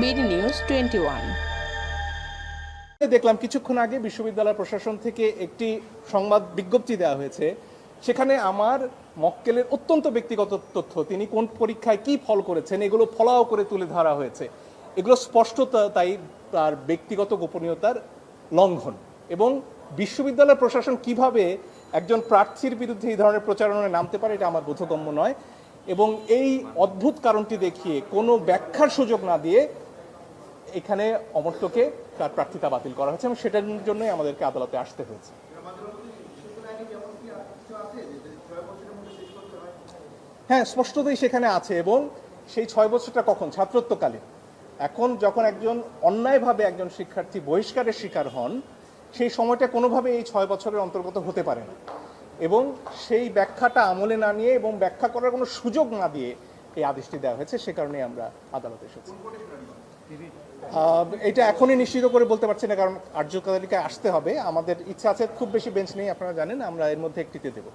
BD news twenty one. দেখলাম কিছুক্ষণ আগে বিশ্ববিদ্যালয় প্রশাসন থেকে একটি সংবাদ বিজ্ঞপ্তি দেওয়া হয়েছে। সেখানে আমার মক্কেলের অত্যন্ত ব্যক্তিগত তথ্য, তিনি কোন পরীক্ষায় কি ফল করেছেন, এগুলো ফলাও করে তুলে ধরা হয়েছে। এগুলো স্পষ্টতা, তাই তার ব্যক্তিগত গোপনীয়তার লঙ্ঘন। এবং বিশ্ববিদ্যালয় প্রশাসন কীভাবে একজন প্রার্থীর বিরুদ্ধে এই ধরনের প্রচারণায় নামতে পারে, এটা আমার বোধগম্য নয়। এবং এই অদ্ভুত কারণটি দেখিয়ে কোনো ব্যাখ্যার সুযোগ না দিয়ে এখানে অমর্ত্যকে তার প্রার্থিতা বাতিল করা হয়েছে এবং সেটার জন্যই আমাদেরকে আদালতে আসতে হয়েছে। হ্যাঁ স্পষ্টতই সেখানে আছে এবং সেই ছয় বছরটা কখন? ছাত্রত্বকালে এখন যখন একজন অন্যায়ভাবে একজন শিক্ষার্থী বহিষ্কারের শিকার হন, সেই সময়টা কোনোভাবে এই ছয় বছরের অন্তর্গত হতে পারে না। এবং সেই ব্যাখ্যাটা আমলে না নিয়ে এবং ব্যাখ্যা করার কোনো সুযোগ না দিয়ে এই আদেশটি দেওয়া হয়েছে, সে কারণে আমরা আদালতে এসেছি। এটা এখনই নিশ্চিত করে বলতে পারছি না, কারণ আর্যকালিকায় আসতে হবে। আমাদের ইচ্ছা আছে, খুব বেশি বেঞ্চ নেই, আপনারা জানেন, আমরা এর মধ্যে একটিতে দেবো।